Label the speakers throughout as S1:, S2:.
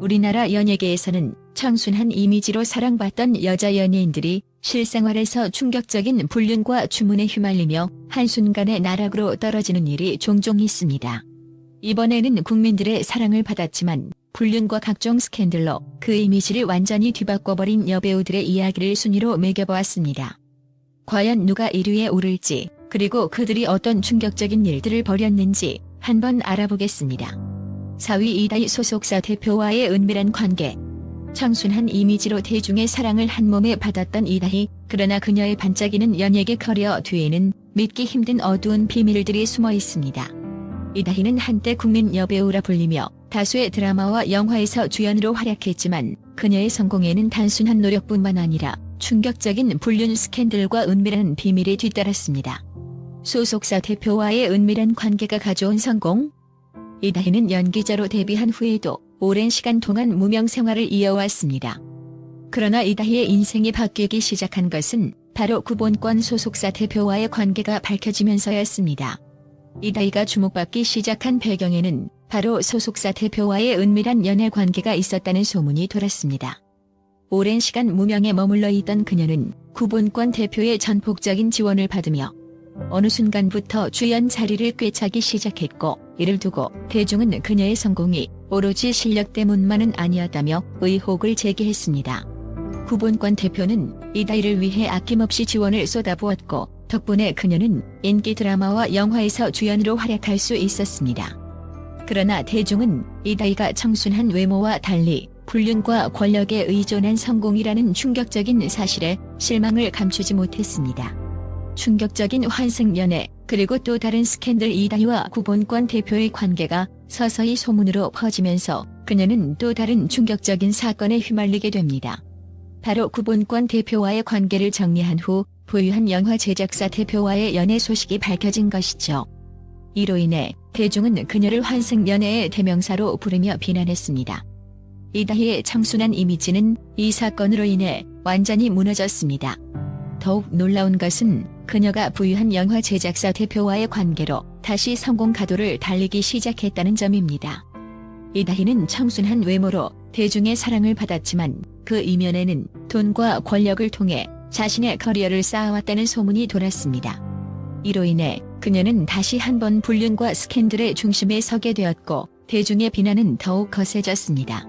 S1: 우리나라 연예계에서는 청순한 이미지로 사랑받던 여자 연예인들이 실생활에서 충격적인 불륜과 주문에 휘말리며 한순간에 나락으로 떨어지는 일이 종종 있습니다. 이번에는 국민들의 사랑을 받았지만 불륜과 각종 스캔들로 그 이미지를 완전히 뒤바꿔버린 여배우들의 이야기를 순위로 매겨보았습니다. 과연 누가 1위에 오를지 그리고 그들이 어떤 충격적인 일들을 벌였는지 한번 알아보겠습니다. 4위 이다희 소속사 대표와의 은밀한 관계 청순한 이미지로 대중의 사랑을 한 몸에 받았던 이다희 그러나 그녀의 반짝이는 연예계 커리어 뒤에는 믿기 힘든 어두운 비밀들이 숨어 있습니다. 이다희는 한때 국민 여배우라 불리며 다수의 드라마와 영화에서 주연으로 활약했지만 그녀의 성공에는 단순한 노력뿐만 아니라 충격적인 불륜 스캔들과 은밀한 비밀이 뒤따랐습니다. 소속사 대표와의 은밀한 관계가 가져온 성공? 이다희는 연기자로 데뷔한 후에도 오랜 시간 동안 무명 생활을 이어왔습니다. 그러나 이다희의 인생이 바뀌기 시작한 것은 바로 구본권 소속사 대표와의 관계가 밝혀지면서였습니다. 이다희가 주목받기 시작한 배경에는 바로 소속사 대표와의 은밀한 연애 관계가 있었다는 소문이 돌았습니다. 오랜 시간 무명에 머물러 있던 그녀는 구본권 대표의 전폭적인 지원을 받으며 어느 순간부터 주연 자리를 꿰차기 시작했고 이를 두고 대중은 그녀의 성공이 오로지 실력 때문만은 아니었다며 의혹을 제기했습니다. 구본권 대표는 이다희를 위해 아낌없이 지원을 쏟아부었고 덕분에 그녀는 인기 드라마와 영화에서 주연으로 활약할 수 있었습니다. 그러나 대중은 이다희가 청순한 외모와 달리 불륜과 권력에 의존한 성공이라는 충격적인 사실에 실망을 감추지 못했습니다. 충격적인 환승 연애 그리고 또 다른 스캔들 이다희와 구본권 대표의 관계가 서서히 소문으로 퍼지면서 그녀는 또 다른 충격적인 사건에 휘말리게 됩니다. 바로 구본권 대표와의 관계를 정리한 후 보유한 영화 제작사 대표와의 연애 소식이 밝혀진 것이죠. 이로 인해 대중은 그녀를 환승 연애의 대명사로 부르며 비난했습니다. 이다희의 청순한 이미지는 이 사건으로 인해 완전히 무너졌습니다. 더욱 놀라운 것은 그녀가 부유한 영화 제작사 대표와의 관계로 다시 성공 가도를 달리기 시작했다는 점입니다. 이다희는 청순한 외모로 대중의 사랑을 받았지만 그 이면에는 돈과 권력을 통해 자신의 커리어를 쌓아왔다는 소문이 돌았습니다. 이로 인해 그녀는 다시 한번 불륜과 스캔들의 중심에 서게 되었고 대중의 비난은 더욱 거세졌습니다.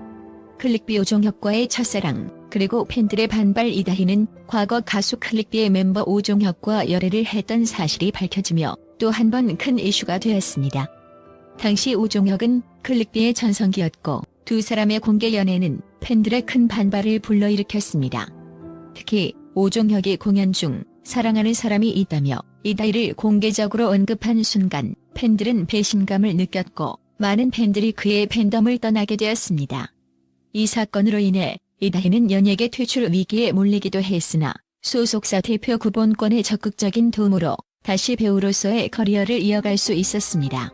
S1: 클릭비 오종혁과의 첫사랑 그리고 팬들의 반발 이다희는 과거 가수 클릭비의 멤버 오종혁과 열애를 했던 사실이 밝혀지며 또 한 번 큰 이슈가 되었습니다. 당시 오종혁은 클릭비의 전성기였고 두 사람의 공개 연애는 팬들의 큰 반발을 불러일으켰습니다. 특히 오종혁이 공연 중 사랑하는 사람이 있다며 이다희를 공개적으로 언급한 순간 팬들은 배신감을 느꼈고 많은 팬들이 그의 팬덤을 떠나게 되었습니다. 이 사건으로 인해 이다희는 연예계 퇴출 위기에 몰리기도 했으나 소속사 대표 구본권의 적극적인 도움으로 다시 배우로서의 커리어를 이어갈 수 있었습니다.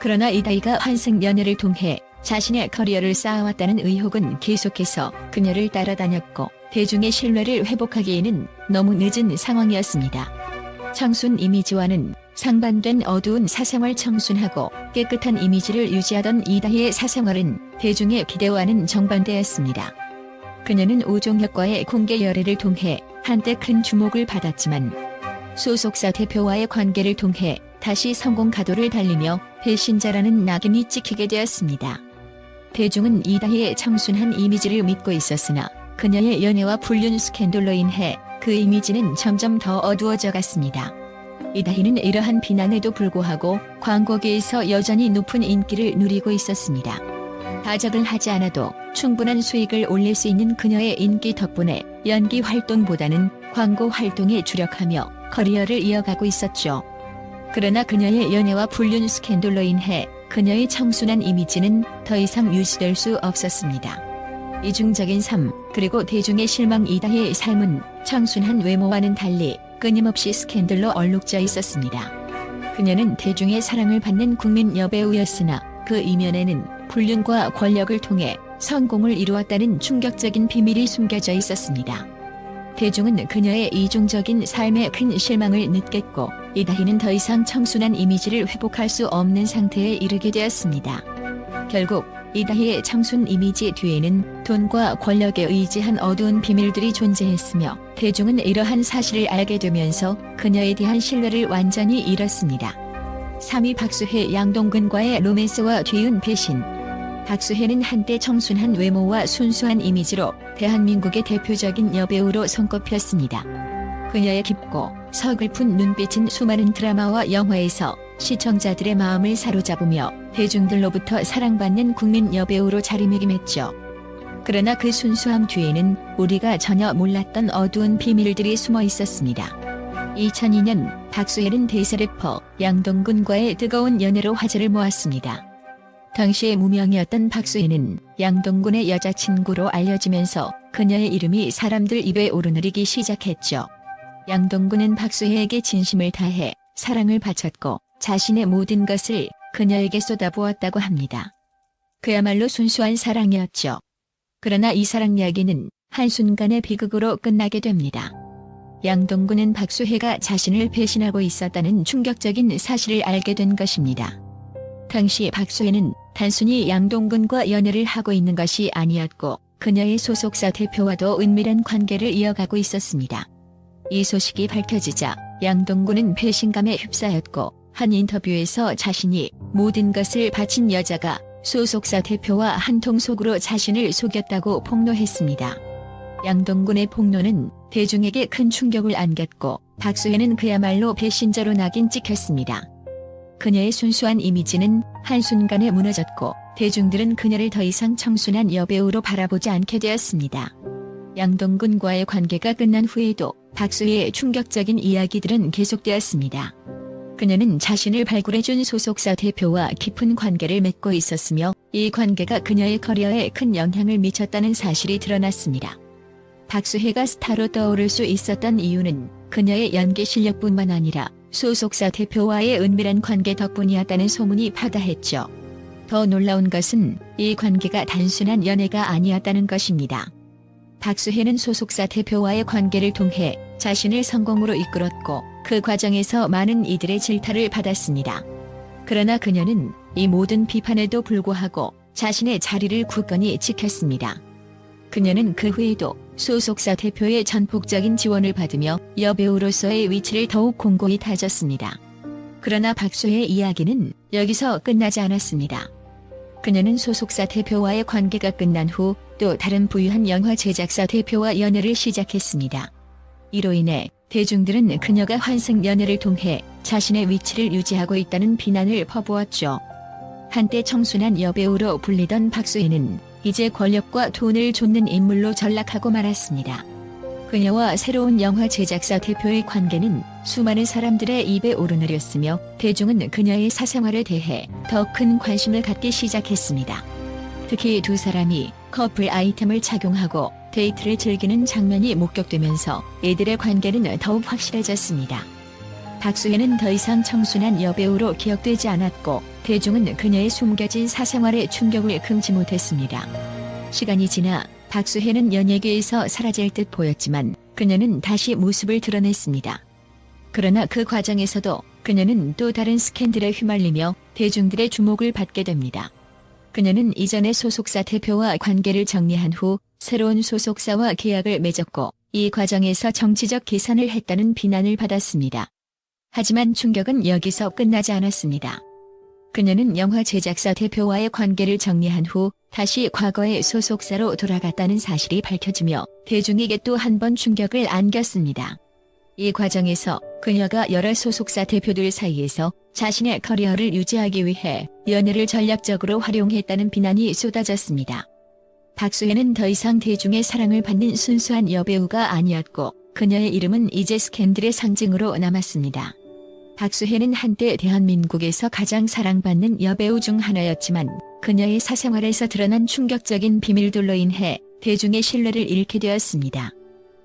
S1: 그러나 이다희가 환승 연애를 통해 자신의 커리어를 쌓아왔다는 의혹은 계속해서 그녀를 따라다녔고 대중의 신뢰를 회복하기에는 너무 늦은 상황이었습니다. 청순 이미지와는 상반된 어두운 사생활 청순하고 깨끗한 이미지를 유지하던 이다희의 사생활은 대중의 기대와는 정반대였습니다. 그녀는 오종혁과의 공개 열애를 통해 한때 큰 주목을 받았지만 소속사 대표와의 관계를 통해 다시 성공 가도를 달리며 배신자라는 낙인이 찍히게 되었습니다. 대중은 이다희의 청순한 이미지를 믿고 있었으나 그녀의 연애와 불륜 스캔들로 인해 그 이미지는 점점 더 어두워져 갔습니다. 이다희는 이러한 비난에도 불구하고 광고계에서 여전히 높은 인기를 누리고 있었습니다. 다작을 하지 않아도 충분한 수익을 올릴 수 있는 그녀의 인기 덕분에 연기 활동보다는 광고 활동에 주력하며 커리어를 이어가고 있었죠. 그러나 그녀의 연애와 불륜 스캔들로 인해 그녀의 청순한 이미지는 더 이상 유지될 수 없었습니다. 이중적인 삶, 그리고 대중의 실망 이다희의 삶은 청순한 외모와는 달리 끊임없이 스캔들로 얼룩져 있었습니다. 그녀는 대중의 사랑을 받는 국민 여배우였으나 그 이면에는 불륜과 권력을 통해 성공을 이루었다는 충격적인 비밀이 숨겨져 있었습니다. 대중은 그녀의 이중적인 삶에 큰 실망을 느꼈고 이다희는 더 이상 청순한 이미지를 회복할 수 없는 상태에 이르게 되었습니다. 결국 이다희의 청순 이미지 뒤에는 돈과 권력에 의지한 어두운 비밀들이 존재했으며 대중은 이러한 사실을 알게 되면서 그녀에 대한 신뢰를 완전히 잃었습니다. 3위 박수혜 양동근과의 로맨스와 뒤은 배신 박수혜는 한때 청순한 외모와 순수한 이미지로 대한민국의 대표적인 여배우로 손꼽혔습니다. 그녀의 깊고 서글픈 눈빛은 수많은 드라마와 영화에서 시청자들의 마음을 사로잡으며 대중들로부터 사랑받는 국민 여배우로 자리매김했죠. 그러나 그 순수함 뒤에는 우리가 전혀 몰랐던 어두운 비밀들이 숨어 있었습니다. 2002년 박수혜는 대세 래퍼 양동근과의 뜨거운 연애로 화제를 모았습니다. 당시에 무명이었던 박수혜는 양동근의 여자친구로 알려지면서 그녀의 이름이 사람들 입에 오르내리기 시작했죠. 양동근은 박수혜에게 진심을 다해 사랑을 바쳤고 자신의 모든 것을 그녀에게 쏟아부었다고 합니다. 그야말로 순수한 사랑이었죠. 그러나 이 사랑 이야기는 한순간의 비극으로 끝나게 됩니다. 양동근은 박수혜가 자신을 배신하고 있었다는 충격적인 사실을 알게 된 것입니다. 당시 박수혜는 단순히 양동근과 연애를 하고 있는 것이 아니었고 그녀의 소속사 대표와도 은밀한 관계를 이어가고 있었습니다. 이 소식이 밝혀지자 양동근은 배신감에 휩싸였고 한 인터뷰에서 자신이 모든 것을 바친 여자가 소속사 대표와 한 통속으로 자신을 속였다고 폭로했습니다. 양동근의 폭로는 대중에게 큰 충격을 안겼고 박수혜는 그야말로 배신자로 낙인 찍혔습니다. 그녀의 순수한 이미지는 한순간에 무너졌고 대중들은 그녀를 더 이상 청순한 여배우로 바라보지 않게 되었습니다. 양동근과의 관계가 끝난 후에도 박수혜의 충격적인 이야기들은 계속되었습니다. 그녀는 자신을 발굴해준 소속사 대표와 깊은 관계를 맺고 있었으며 이 관계가 그녀의 커리어에 큰 영향을 미쳤다는 사실이 드러났습니다. 박수혜가 스타로 떠오를 수 있었던 이유는 그녀의 연기 실력뿐만 아니라 소속사 대표와의 은밀한 관계 덕분이었다는 소문이 파다했죠. 더 놀라운 것은 이 관계가 단순한 연애가 아니었다는 것입니다. 박수혜는 소속사 대표와의 관계를 통해 자신을 성공으로 이끌었고 그 과정에서 많은 이들의 질타를 받았습니다. 그러나 그녀는 이 모든 비판에도 불구하고 자신의 자리를 굳건히 지켰습니다. 그녀는 그 후에도 소속사 대표의 전폭적인 지원을 받으며 여배우로서의 위치를 더욱 공고히 다졌습니다. 그러나 박수의 이야기는 여기서 끝나지 않았습니다. 그녀는 소속사 대표와의 관계가 끝난 후 또 다른 부유한 영화 제작사 대표와 연애를 시작했습니다. 이로 인해 대중들은 그녀가 환승 연애를 통해 자신의 위치를 유지하고 있다는 비난을 퍼부었죠. 한때 청순한 여배우로 불리던 박수혜는 이제 권력과 돈을 쫓는 인물로 전락하고 말았습니다. 그녀와 새로운 영화 제작사 대표의 관계는 수많은 사람들의 입에 오르내렸으며 대중은 그녀의 사생활에 대해 더 큰 관심을 갖기 시작했습니다. 특히 두 사람이 커플 아이템을 착용하고 데이트를 즐기는 장면이 목격되면서 이들의 관계는 더욱 확실해졌습니다. 박수혜는 더 이상 청순한 여배우로 기억되지 않았고 대중은 그녀의 숨겨진 사생활에 충격을 금치 못했습니다. 시간이 지나 박수혜는 연예계에서 사라질 듯 보였지만 그녀는 다시 모습을 드러냈습니다. 그러나 그 과정에서도 그녀는 또 다른 스캔들에 휘말리며 대중들의 주목을 받게 됩니다. 그녀는 이전의 소속사 대표와 관계를 정리한 후 새로운 소속사와 계약을 맺었고 이 과정에서 정치적 계산을 했다는 비난을 받았습니다. 하지만 충격은 여기서 끝나지 않았습니다. 그녀는 영화 제작사 대표와의 관계를 정리한 후 다시 과거의 소속사로 돌아갔다는 사실이 밝혀지며 대중에게 또 한 번 충격을 안겼습니다. 이 과정에서 그녀가 여러 소속사 대표들 사이에서 자신의 커리어를 유지하기 위해 연애를 전략적으로 활용했다는 비난이 쏟아졌습니다. 박수혜는 더 이상 대중의 사랑을 받는 순수한 여배우가 아니었고 그녀의 이름은 이제 스캔들의 상징으로 남았습니다. 박수혜는 한때 대한민국에서 가장 사랑받는 여배우 중 하나였지만 그녀의 사생활에서 드러난 충격적인 비밀들로 인해 대중의 신뢰를 잃게 되었습니다.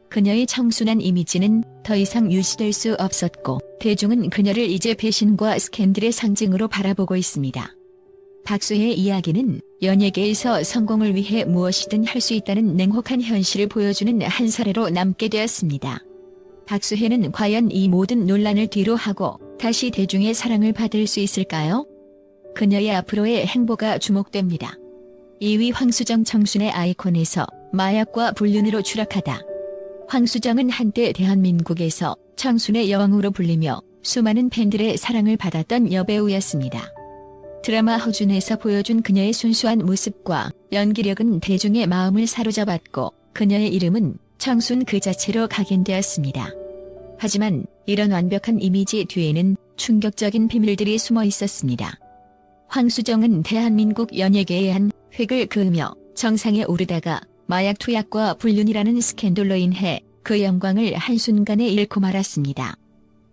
S1: 그녀의 청순한 이미지는 더 이상 유지될 수 없었고 대중은 그녀를 이제 배신과 스캔들의 상징으로 바라보고 있습니다. 박수혜의 이야기는 연예계에서 성공을 위해 무엇이든 할 수 있다는 냉혹한 현실을 보여주는 한 사례로 남게 되었습니다. 박수혜는 과연 이 모든 논란을 뒤로 하고 다시 대중의 사랑을 받을 수 있을까요? 그녀의 앞으로의 행보가 주목됩니다. 2위 황수정 청순의 아이콘에서 마약과 불륜으로 추락하다. 황수정은 한때 대한민국에서 청순의 여왕으로 불리며 수많은 팬들의 사랑을 받았던 여배우였습니다. 드라마 허준에서 보여준 그녀의 순수한 모습과 연기력은 대중의 마음을 사로잡았고 그녀의 이름은 청순 그 자체로 각인되었습니다. 하지만 이런 완벽한 이미지 뒤에는 충격적인 비밀들이 숨어 있었습니다. 황수정은 대한민국 연예계에 한 획을 그으며 정상에 오르다가 마약 투약과 불륜이라는 스캔들로 인해 그 영광을 한순간에 잃고 말았습니다.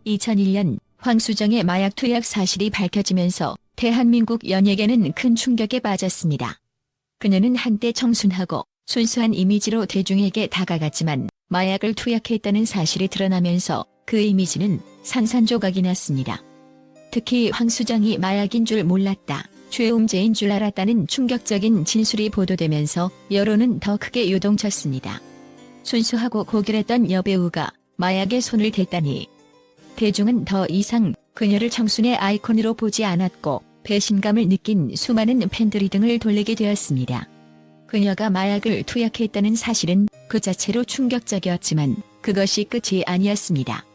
S1: 2001년 황수정의 마약 투약 사실이 밝혀지면서 대한민국 연예계는 큰 충격에 빠졌습니다. 그녀는 한때 청순하고 순수한 이미지로 대중에게 다가갔지만 마약을 투약했다는 사실이 드러나면서 그 이미지는 산산조각이 났습니다. 특히 황수정이 마약인 줄 몰랐다. 죄음죄인 줄 알았다는 충격적인 진술이 보도되면서 여론은 더 크게 요동쳤습니다. 순수하고 고결했던 여배우가 마약에 손을 댔다니. 대중은 더 이상 그녀를 청순의 아이콘으로 보지 않았고 배신감을 느낀 수많은 팬들이 등을 돌리게 되었습니다. 그녀가 마약을 투약했다는 사실은 그 자체로 충격적이었지만 그것이 끝이 아니었습니다.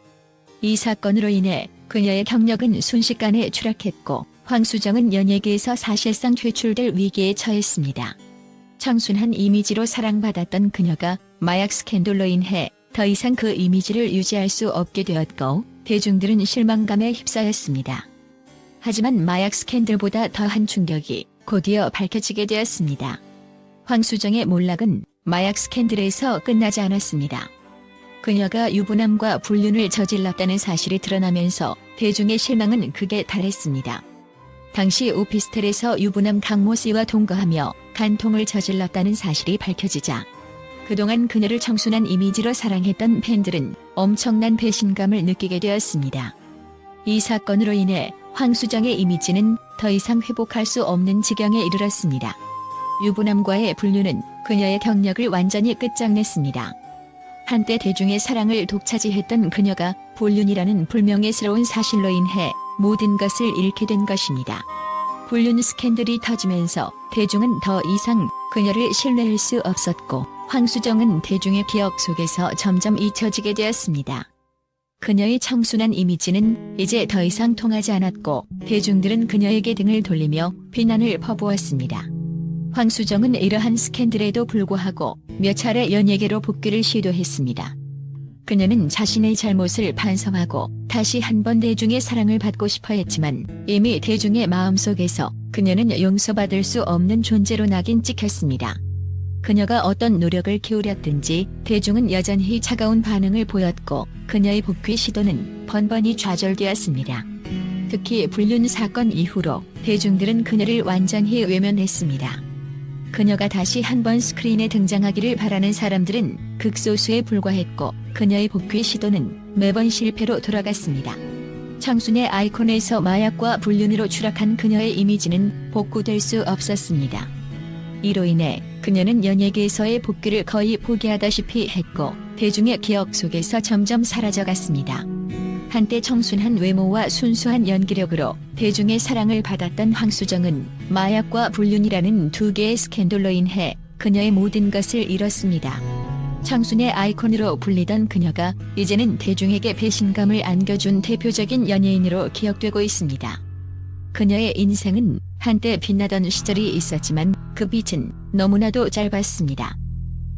S1: 이 사건으로 인해 그녀의 경력은 순식간에 추락했고 황수정은 연예계에서 사실상 퇴출될 위기에 처했습니다. 청순한 이미지로 사랑받았던 그녀가 마약 스캔들로 인해 더 이상 그 이미지를 유지할 수 없게 되었고 대중들은 실망감에 휩싸였습니다. 하지만 마약 스캔들보다 더한 충격이 곧이어 밝혀지게 되었습니다. 황수정의 몰락은 마약 스캔들에서 끝나지 않았습니다. 그녀가 유부남과 불륜을 저질렀다는 사실이 드러나면서 대중의 실망은 극에 달했습니다. 당시 오피스텔에서 유부남 강모 씨와 동거하며 간통을 저질렀다는 사실이 밝혀지자 그동안 그녀를 청순한 이미지로 사랑했던 팬들은 엄청난 배신감을 느끼게 되었습니다. 이 사건으로 인해 황수정의 이미지는 더 이상 회복할 수 없는 지경에 이르렀습니다. 유부남과의 불륜은 그녀의 경력을 완전히 끝장냈습니다. 한때 대중의 사랑을 독차지했던 그녀가 불륜이라는 불명예스러운 사실로 인해 모든 것을 잃게 된 것입니다. 불륜 스캔들이 터지면서 대중은 더 이상 그녀를 신뢰할 수 없었고 황수정은 대중의 기억 속에서 점점 잊혀지게 되었습니다. 그녀의 청순한 이미지는 이제 더 이상 통하지 않았고 대중들은 그녀에게 등을 돌리며 비난을 퍼부었습니다. 황수정은 이러한 스캔들에도 불구하고 몇 차례 연예계로 복귀를 시도했습니다. 그녀는 자신의 잘못을 반성하고 다시 한번 대중의 사랑을 받고 싶어 했지만 이미 대중의 마음속에서 그녀는 용서받을 수 없는 존재로 낙인 찍혔습니다. 그녀가 어떤 노력을 기울였든지 대중은 여전히 차가운 반응을 보였고 그녀의 복귀 시도는 번번이 좌절되었습니다. 특히 불륜 사건 이후로 대중들은 그녀를 완전히 외면했습니다. 그녀가 다시 한번 스크린에 등장하기를 바라는 사람들은 극소수에 불과했고 그녀의 복귀 시도는 매번 실패로 돌아갔습니다. 청순의 아이콘에서 마약과 불륜으로 추락한 그녀의 이미지는 복구될 수 없었습니다. 이로 인해 그녀는 연예계에서의 복귀를 거의 포기하다시피 했고 대중의 기억 속에서 점점 사라져갔습니다. 한때 청순한 외모와 순수한 연기력으로 대중의 사랑을 받았던 황수정은 마약과 불륜이라는 두 개의 스캔들로 인해 그녀의 모든 것을 잃었습니다. 청순의 아이콘으로 불리던 그녀가 이제는 대중에게 배신감을 안겨준 대표적인 연예인으로 기억되고 있습니다. 그녀의 인생은 한때 빛나던 시절이 있었지만 그 빛은 너무나도 짧았습니다.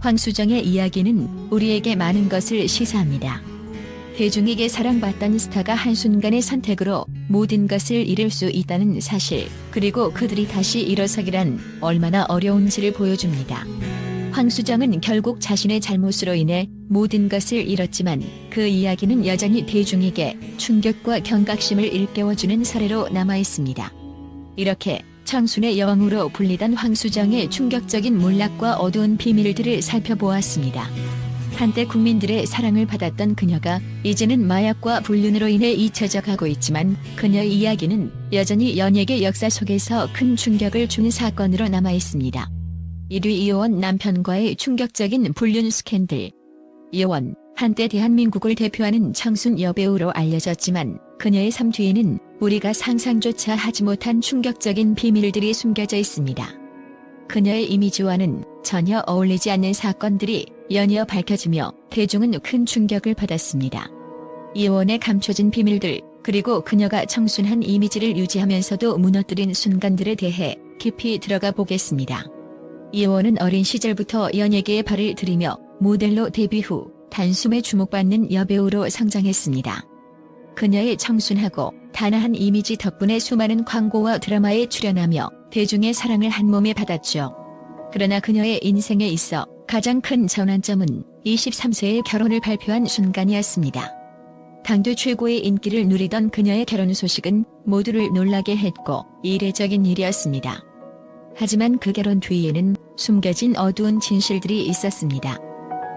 S1: 황수정의 이야기는 우리에게 많은 것을 시사합니다. 대중에게 사랑받던 스타가 한순간의 선택으로 모든 것을 잃을 수 있다는 사실, 그리고 그들이 다시 일어서기란 얼마나 어려운지를 보여줍니다. 황수정은 결국 자신의 잘못으로 인해 모든 것을 잃었지만 그 이야기는 여전히 대중에게 충격과 경각심을 일깨워주는 사례로 남아 있습니다. 이렇게 청순의 여왕으로 불리던 황수정의 충격적인 몰락과 어두운 비밀들을 살펴보았습니다. 한때 국민들의 사랑을 받았던 그녀가 이제는 마약과 불륜으로 인해 잊혀져 가고 있지만 그녀의 이야기는 여전히 연예계 역사 속에서 큰 충격을 준 사건으로 남아 있습니다. 1위 이효원 남편과의 충격적인 불륜 스캔들. 이효원, 한때 대한민국을 대표하는 청순 여배우로 알려졌지만 그녀의 삶 뒤에는 우리가 상상조차 하지 못한 충격적인 비밀들이 숨겨져 있습니다. 그녀의 이미지와는 전혀 어울리지 않는 사건들이 연이어 밝혀지며 대중은 큰 충격을 받았습니다. 이원의 감춰진 비밀들, 그리고 그녀가 청순한 이미지를 유지하면서도 무너뜨린 순간들에 대해 깊이 들어가 보겠습니다. 이원은 어린 시절부터 연예계에 발을 들이며 모델로 데뷔 후 단숨에 주목받는 여배우로 성장했습니다. 그녀의 청순하고 단아한 이미지 덕분에 수많은 광고와 드라마에 출연하며 대중의 사랑을 한 몸에 받았죠. 그러나 그녀의 인생에 있어 가장 큰 전환점은 23세의 결혼을 발표한 순간이었습니다. 당대 최고의 인기를 누리던 그녀의 결혼 소식은 모두를 놀라게 했고 이례적인 일이었습니다. 하지만 그 결혼 뒤에는 숨겨진 어두운 진실들이 있었습니다.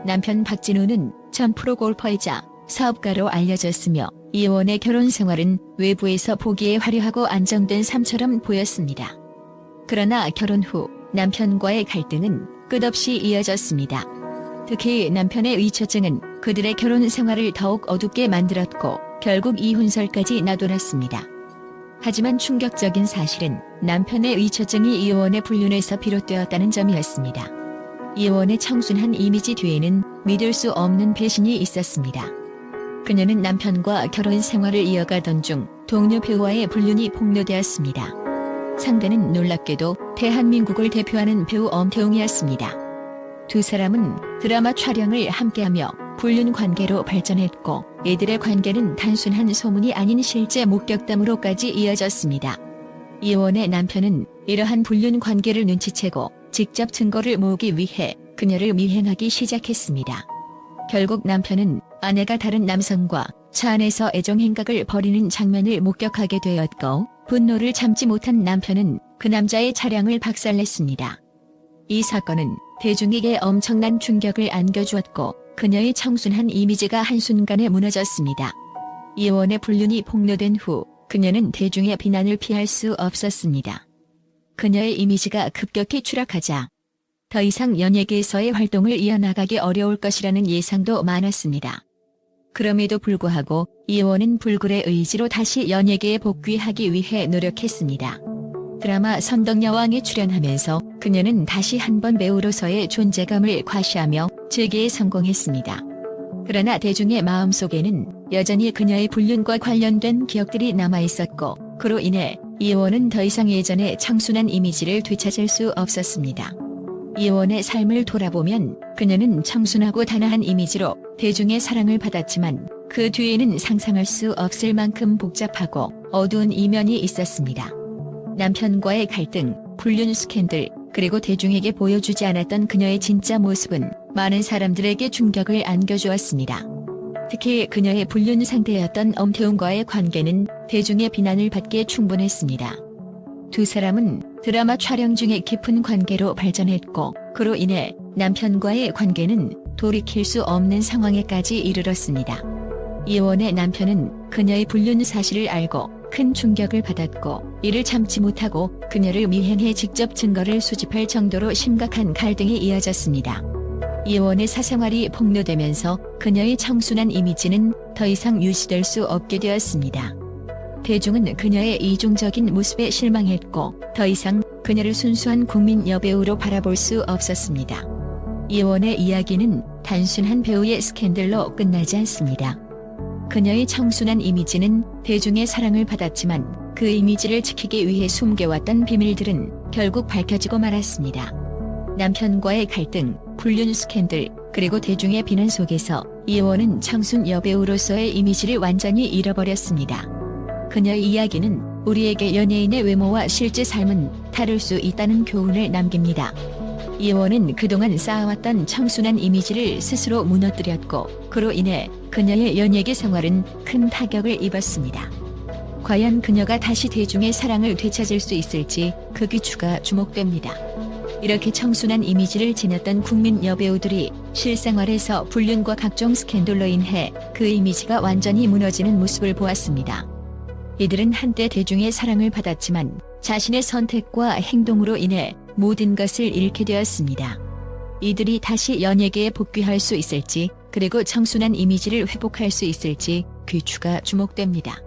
S1: 남편 박진우는 전 프로 골퍼이자 사업가로 알려졌으며 이원의 결혼 생활은 외부에서 보기에 화려하고 안정된 삶처럼 보였습니다. 그러나 결혼 후 남편과의 갈등은 끝없이 이어졌습니다. 특히 남편의 의처증은 그들의 결혼 생활을 더욱 어둡게 만들었고 결국 이혼설까지 나돌았습니다. 하지만 충격적인 사실은 남편의 의처증이 이원의 불륜에서 비롯되었다는 점이었습니다. 이원의 청순한 이미지 뒤에는 믿을 수 없는 배신이 있었습니다. 그녀는 남편과 결혼 생활을 이어가던 중 동료 배우와의 불륜이 폭로되었습니다. 상대는 놀랍게도 대한민국을 대표하는 배우 엄태웅이었습니다. 두 사람은 드라마 촬영을 함께하며 불륜 관계로 발전했고 이들의 관계는 단순한 소문이 아닌 실제 목격담으로까지 이어졌습니다. 이원의 남편은 이러한 불륜 관계를 눈치채고 직접 증거를 모으기 위해 그녀를 미행하기 시작했습니다. 결국 남편은 아내가 다른 남성과 차 안에서 애정 행각을 벌이는 장면을 목격하게 되었고 분노를 참지 못한 남편은 그 남자의 차량을 박살냈습니다. 이 사건은 대중에게 엄청난 충격을 안겨주었고 그녀의 청순한 이미지가 한순간에 무너졌습니다. 이원의 불륜이 폭로된 후 그녀는 대중의 비난을 피할 수 없었습니다. 그녀의 이미지가 급격히 추락하자 더 이상 연예계에서의 활동을 이어나가기 어려울 것이라는 예상도 많았습니다. 그럼에도 불구하고 이원은 불굴의 의지로 다시 연예계에 복귀하기 위해 노력했습니다. 드라마 선덕여왕에 출연하면서 그녀는 다시 한번 배우로서의 존재감을 과시하며 재기에 성공했습니다. 그러나 대중의 마음속에는 여전히 그녀의 불륜과 관련된 기억들이 남아있었고 그로 인해 이원은 더 이상 예전의 청순한 이미지를 되찾을 수 없었습니다. 이원의 삶을 돌아보면 그녀는 청순하고 단아한 이미지로 대중의 사랑을 받았지만 그 뒤에는 상상할 수 없을 만큼 복잡하고 어두운 이면이 있었습니다. 남편과의 갈등, 불륜 스캔들, 그리고 대중에게 보여주지 않았던 그녀의 진짜 모습은 많은 사람들에게 충격을 안겨주었습니다. 특히 그녀의 불륜 상태였던 엄태웅과의 관계는 대중의 비난을 받기에 충분했습니다. 두 사람은 드라마 촬영 중에 깊은 관계로 발전했고 그로 인해 남편과의 관계는 돌이킬 수 없는 상황에까지 이르렀습니다. 이원의 남편은 그녀의 불륜 사실을 알고 큰 충격을 받았고 이를 참지 못하고 그녀를 미행해 직접 증거를 수집할 정도로 심각한 갈등이 이어졌습니다. 이원의 사생활이 폭로되면서 그녀의 청순한 이미지는 더 이상 유지될 수 없게 되었습니다. 대중은 그녀의 이중적인 모습에 실망했고 더 이상 그녀를 순수한 국민 여배우로 바라볼 수 없었습니다. 이원의 이야기는 단순한 배우의 스캔들로 끝나지 않습니다. 그녀의 청순한 이미지는 대중의 사랑을 받았지만 그 이미지를 지키기 위해 숨겨왔던 비밀들은 결국 밝혀지고 말았습니다. 남편과의 갈등, 불륜 스캔들, 그리고 대중의 비난 속에서 이원은 청순 여배우로서의 이미지를 완전히 잃어버렸습니다. 그녀의 이야기는 우리에게 연예인의 외모와 실제 삶은 다를 수 있다는 교훈을 남깁니다. 이원은 그동안 쌓아왔던 청순한 이미지를 스스로 무너뜨렸고 그로 인해 그녀의 연예계 생활은 큰 타격을 입었습니다. 과연 그녀가 다시 대중의 사랑을 되찾을 수 있을지 그 기추가 주목됩니다. 이렇게 청순한 이미지를 지녔던 국민 여배우들이 실생활에서 불륜과 각종 스캔들로 인해 그 이미지가 완전히 무너지는 모습을 보았습니다. 이들은 한때 대중의 사랑을 받았지만 자신의 선택과 행동으로 인해 모든 것을 잃게 되었습니다. 이들이 다시 연예계에 복귀할 수 있을지 그리고 청순한 이미지를 회복할 수 있을지 귀추가 주목됩니다.